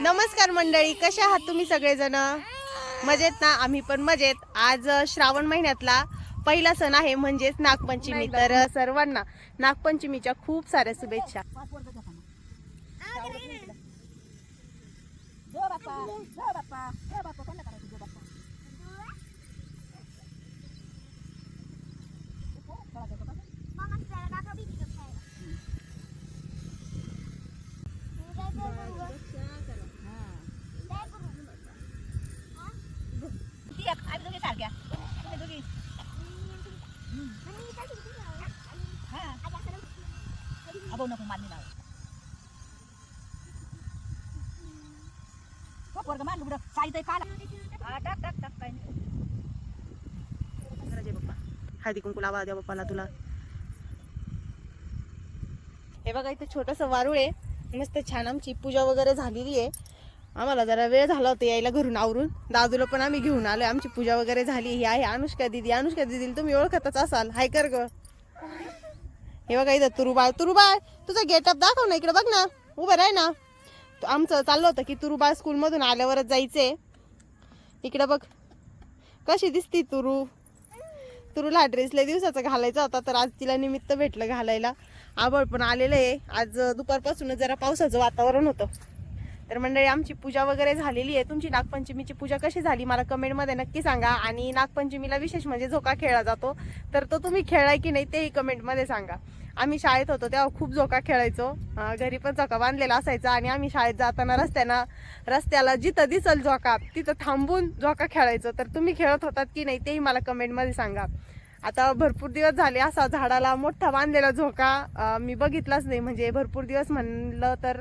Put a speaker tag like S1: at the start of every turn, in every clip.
S1: नमस्कार मंडळी कशा आहात तुम्ही सगळेजण? मजेत ना? आम्ही पण मजेत. आज श्रावण महिन्यातला पहिला सण आहे म्हणजेच नागपंचमी. तर सर्वांना नागपंचमीच्या खूप साऱ्या शुभेच्छा.
S2: तो पोरगा मारलं बुडं साईत काला हा टाक टाक टाक काय नाही.
S1: जय बाप्पा हळदी कुंकू लावा द्या बाप्पाला तुला हे बघा इथे छोटस वारुळ आहे मस्त छान आमची पूजा वगैरे झालेली आहे आम्हाला जरा वेळ झाला होता यायला घरून आवरून. दादूला पण आम्ही घेऊन आलो आमची पूजा वगैरे झाली. ही आहे अनुष्का दिदी. अनुष्का दिदीला तुम्ही ओळखतच असाल. हाय कर ग. हे बघा इथं तुरुबाळ. तुरुबाळ तुझा गेटअप दाखव ना इकडे. बघ ना. उभं राह ना. आमचं चाललं होतं की तुरुबाळ स्कूलमधून आल्यावरच जायचे इकडे बघ. कशी दिसती तुरू? तुरूला हा ड्रेस लय दिवसाचा घालायचा होता तर आज तिला निमित्त भेटलं घालायला. आबळ पण आलेलं आहे. आज दुपारपासूनच जरा पावसाचं वातावरण होतं. तर मंडळी आमची पूजा वगैरे झालेली आहे. तुमची नागपंचमीची पूजा कशी झाली? मला कमेंटमध्ये नक्की सांगा. आणि नागपंचमीला विशेष म्हणजे झोका खेळला जातो. तर तो तुम्ही खेळलाय की नाही तेही कमेंटमध्ये सांगा. आम्ही शाळेत होतो तेव्हा खूप झोका खेळायचो. घरी पण झोका बांधलेला असायचा आणि आम्ही शाळेत जाताना रस्त्यानं रस्त्याला जिथं दिसल झोका तिथं थांबून झोका खेळायचो. तर तुम्ही खेळत होतात की नाही तेही मला कमेंटमध्ये सांगा. आता भरपूर दिवस झाले असा झाडाला मोठा बांधलेला झोका मी बघितलाच नाही. म्हणजे भरपूर दिवस म्हणलं तर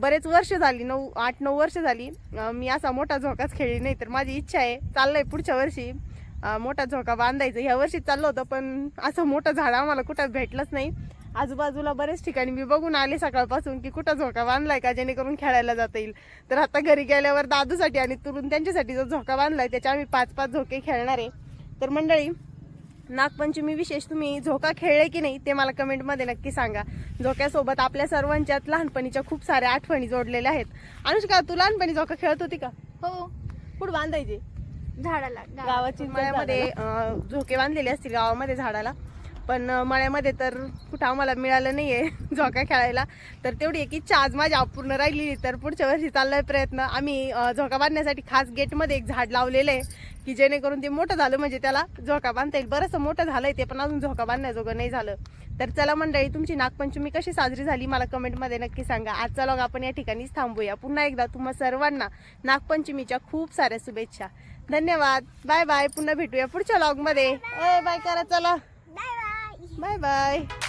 S1: बरेच वर्ष झाली नऊ आठ नऊ वर्ष झाली मी असा मोठा झोकाच खेळली नाही तर माझी इच्छा आहे चाललंय पुढच्या वर्षी. मोठा झोका बांधायचं. ह्या वर्षी चाललं होतं पण असं मोठं झाड आम्हाला कुठं भेटलंच नाही. आजूबाजूला बरेच ठिकाणी मी बघून आले सकाळपासून की कुठं झोका बांधलाय का जेणेकरून खेळायला जाता येईल. तर आता घरी गेल्यावर दादूसाठी आणि तुरून त्यांच्यासाठी जो झोका बांधलाय त्याच्या आम्ही पाच पाच झोके खेळणार आहे. तर मंडळी नागपंचमी विशेष तुम्ही झोका खेळले की नाही ते मला कमेंटमध्ये नक्की सांगा. झोक्यासोबत आपल्या सर्वांच्यात लहानपणीच्या खूप साऱ्या आठवणी जोडलेल्या आहेत. अनुष्का तू लहानपणी झोका खेळत होती का?
S3: हो.
S1: कुठं बांधायचे?
S3: झाडाला
S1: गावाची मळ्यामध्ये अं, झोके बांधलेले असतील गावामध्ये झाडाला. पण मळ्यामध्ये तर कुठं आम्हाला मिळालं नाहीये झोका खेळायला. तर तेवढी एक इच्छा आज माझी अपूर्ण राहिली तर पुढच्या वर्षी चाललाय प्रयत्न. आम्ही झोका बांधण्यासाठी खास गेटमध्ये एक झाड लावलेलं आहे की जेणेकरून ते मोठं झालं. म्हणजे त्याला झोका बांधता येईल. बरंचसं मोठं झालंय ते पण अजून झोका बांधण्याजोगं नाही झालं. तर चला मंडळी तुमची नागपंचमी कशी साजरी झाली मला कमेंटमध्ये नक्की सांगा. आजचा लॉग आपण या ठिकाणीच थांबूया. पुन्हा एकदा तुम्हा सर्वांना नागपंचमीच्या खूप साऱ्या शुभेच्छा. धन्यवाद. Bye bye. पुन्हा भेटूया पुढच्या लॉगमध्ये मध्ये. बाय. करा चला.
S3: Bye bye
S1: bye bye